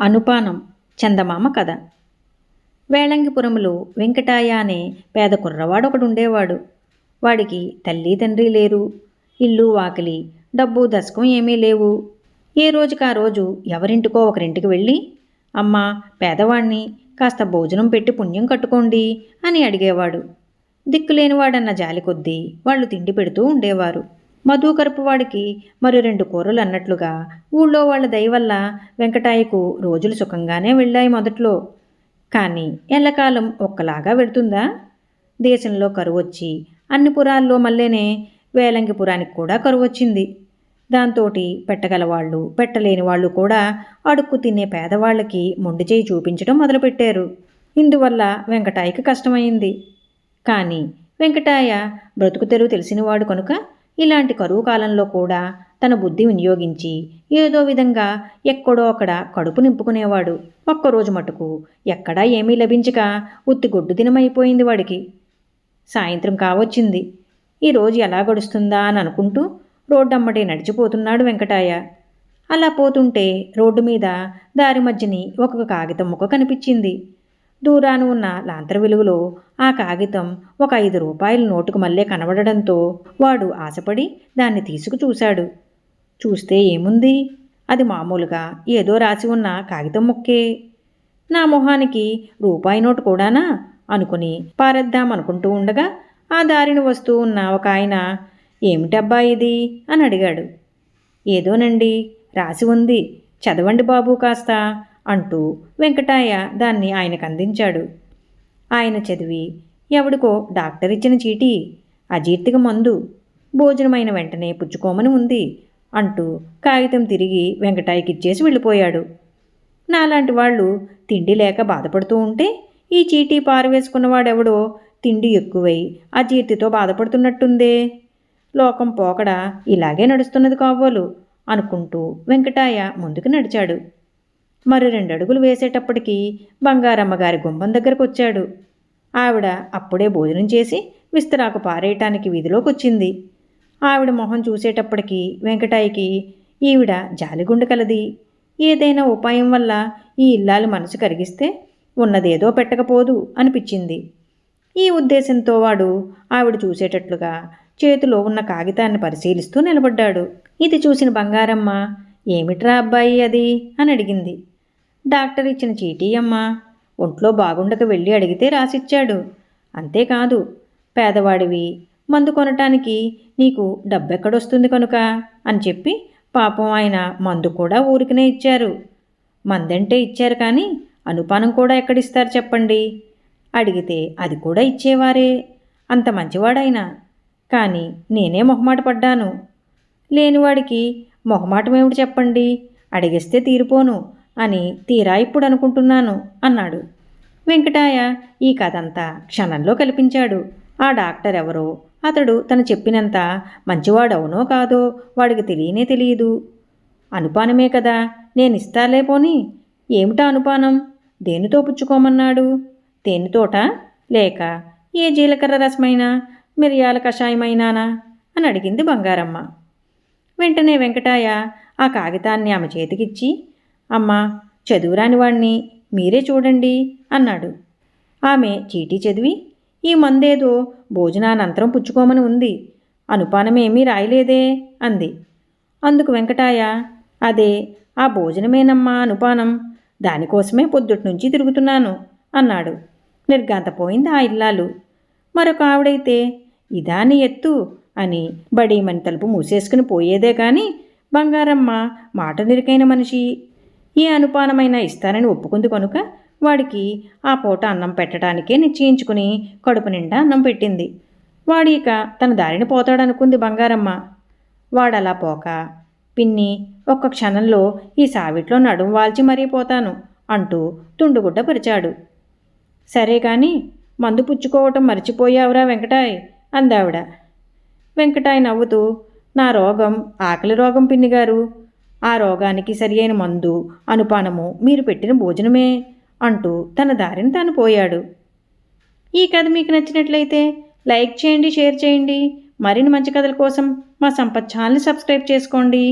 అనుపానం చందమామ కథ. వేళంగిపురంలో వెంకటాయ అనే పేద కుర్రవాడు ఒకడు ఉండేవాడు వాడికి తల్లి తండ్రి లేరు. ఇల్లు వాకిలి డబ్బు దశకం ఏమీ లేవు. ఏ రోజుకి ఆ రోజు ఎవరింటికో ఒకరింటికి వెళ్ళి అమ్మ పేదవాణ్ణి కాస్త భోజనం పెట్టి పుణ్యం కట్టుకోండి అని అడిగేవాడు. దిక్కులేనివాడన్న జాలి కొద్దీ వాళ్ళు తిండి పెడుతూ ఉండేవారు. మధుకరపు వాడికి మరి రెండు కూరలు అన్నట్లుగా ఊళ్ళో వాళ్ళ దయ వల్ల వెంకటాయకు రోజులు సుఖంగానే వెళ్ళాయి మొదట్లో. కానీ ఎల్లకాలం ఒక్కలాగా వెడుతుందా దేశంలో కరువు వచ్చి అన్ని పురాల్లో మళ్ళీనే వేలంగిపురానికి కూడా కరువు వచ్చింది. దాంతోటి పెట్టగలవాళ్ళు పెట్టలేని వాళ్ళు కూడా అడుక్కు తినే పేదవాళ్ళకి మొండి చేయి చూపించడం మొదలుపెట్టారు. ఇందువల్ల వెంకటాయకి కష్టమైంది. కానీ వెంకటాయ బ్రతుకు తెరువు తెలిసినవాడు కనుక ఇలాంటి కరువు కాలంలో కూడా తన బుద్ధి వినియోగించి ఏదో విధంగా ఎక్కడో అక్కడ కడుపు నింపుకునేవాడు. ఒక్కరోజు మటుకు ఎక్కడా ఏమీ లభించక ఉత్తి గొడ్డు దినమైపోయింది వాడికి. సాయంత్రం కావచ్చింది. ఈరోజు ఎలా గడుస్తుందా అని అనుకుంటూ రోడ్డమ్మటే నడిచిపోతున్నాడు వెంకటాయ. అలా పోతుంటే రోడ్డు మీద దారి మధ్యని ఒక కాగితం ముక్క కనిపించింది. దూరాన ఉన్న లాంతర వెలుగులో ఆ కాగితం ఒక ఐదు రూపాయల నోటుకు మళ్ళీ కనబడడంతో వాడు ఆశపడి దాన్ని తీసుకు చూశాడు. చూస్తే ఏముంది? అది మామూలుగా ఏదో రాసి ఉన్న కాగితం ముక్కే. నా మొహానికి రూపాయి నోటు కూడానా? అనుకుని పారేద్దామనుకుంటూ ఉండగా ఆ దారిని వస్తూ ఉన్న ఒక ఆయన ఏమిటబ్బా ఇది? అని అడిగాడు. ఏదోనండి రాసి ఉంది. చదవండి బాబు కాస్త. అంటూ వెంకటాయ దాన్ని ఆయనకు అందించాడు ఆయన చదివి ఎవడికో డాక్టర్ ఇచ్చిన చీటీ అజీర్తికి మందు భోజనమైన వెంటనే పుచ్చుకోమని ఉంది అంటూ కాగితం తిరిగి వెంకటాయకి ఇచ్చేసి వెళ్ళిపోయాడు. నాలాంటి వాళ్ళు తిండి లేక బాధపడుతూ ఉంటే ఈ చీటీ పారవేసుకున్నవాడెవడో తిండి ఎక్కువై అజీర్తితో బాధపడుతున్నట్టుందే. లోకం పోకడ ఇలాగే నడుస్తున్నది కావోలు అనుకుంటూ వెంకటాయ ముందుకు నడిచాడు. మరి రెండు అడుగులు వేసేటప్పటికి బంగారమ్మ గారి గుమ్మం దగ్గరకు వచ్చాడు ఆవిడ అప్పుడే భోజనం చేసి విస్తరాకు పారేయటానికి వీధిలోకి వచ్చింది ఆవిడ మొహం చూసేటప్పటికి వెంకటాయికి ఈవిడ జాలిగుండు కలది. ఏదైనా ఉపాయం వల్ల ఈ ఇల్లాలు మనసు కరిగిస్తే ఉన్నదేదో పెట్టకపోదు అనిపించింది. ఈ ఉద్దేశంతో వాడు ఆవిడ చూసేటట్లుగా చేతిలో ఉన్న కాగితాన్ని పరిశీలిస్తూ నిలబడ్డాడు. ఇది చూసిన బంగారమ్మ ఏమిట్రా అబ్బాయి అది? అని అడిగింది. డాక్టర్ ఇచ్చిన చీటీ అమ్మా. ఒంట్లో బాగుండక వెళ్ళి అడిగితే రాసిచ్చాడు. అంతేకాదు పేదవాడివి. మందు కొనటానికి నీకు డబ్బెక్కడొస్తుంది కనుక అని చెప్పి పాపం ఆయన మందు కూడా ఊరికనే ఇచ్చారు. మందంటే ఇచ్చారు కానీ అనుపానం కూడా ఎక్కడిస్తారు చెప్పండి? అడిగితే అది కూడా ఇచ్చేవారే. అంత మంచివాడైనా కానీ నేనే మొహమాట పడ్డాను. లేనివాడికి మొహమాటమేమిటి చెప్పండి? అడిగిస్తే తీరిపోను. అని తీరా ఇప్పుడు అనుకుంటున్నాను అన్నాడు. వెంకటాయ ఈ కథంతా క్షణంలో కల్పించాడు. ఆ డాక్టర్ ఎవరో అతడు తను చెప్పినంత మంచివాడవునో కాదో వాడికి తెలియనే తెలియదు. అనుపానమే కదా నేను ఇస్తాలే పోని. ఏమిటా అనుపానం? దేనితో పుచ్చుకోమన్నాడు తేనెతోట లేక ఏ జీలకర్ర రసమైనా మిరియాల కషాయమైనానా? అని అడిగింది బంగారమ్మ. వెంటనే వెంకటాయ ఆ కాగితాన్ని ఆమె చేతికిచ్చి అమ్మా చదువురాని వాణ్ణి మీరే చూడండి అన్నాడు. ఆమె చీటీ చదివి ఈ మందేదో భోజనానంతరం పుచ్చుకోమని ఉంది అనుపానమేమీ రాయలేదే అంది. అందుకు వెంకటాయ అదే ఆ భోజనమేనమ్మా అనుపానం దానికోసమే పొద్దుటి నుంచి తిరుగుతున్నాను అన్నాడు. నిర్గాంతపోయింది ఆ ఇల్లాలు. మరొక ఆవిడైతే ఇదాని ఎత్తు అని బడీమని తలుపు మూసేసుకుని పోయేదే కానీ బంగారమ్మ మాట నిరికైన మనిషి. ఏ అనుపానమైనా ఇస్తానని ఒప్పుకుంది కనుక వాడికి ఆ పూట అన్నం పెట్టడానికే నిశ్చయించుకుని కడుపు నిండా అన్నం పెట్టింది. వాడి ఇక తన దారిని పోతాడనుకుంది బంగారమ్మ. వాడలా పోక పిన్ని ఒక్క క్షణంలో ఈ సావిట్లో నడుం వాల్చి మరీ పోతాను అంటూ తుండుగుడ్డ పరిచాడు. సరే కాని మందు పుచ్చుకోవటం మర్చిపోయావురా వెంకటాయ్ అందావిడ. వెంకటాయ్ నవ్వుతూ నా రోగం ఆకలి రోగం పిన్నిగారు ఆ రోగానికి సరియైన మందు అనుపానము మీరు పెట్టిన భోజనమే అంటూ తన దారిని తాను పోయాడు. ఈ కథ మీకు నచ్చినట్లయితే లైక్ చేయండి షేర్ చేయండి. మరిన్ని మంచి కథల కోసం మా సంపత్ ఛానల్ని సబ్స్క్రైబ్ చేసుకోండి.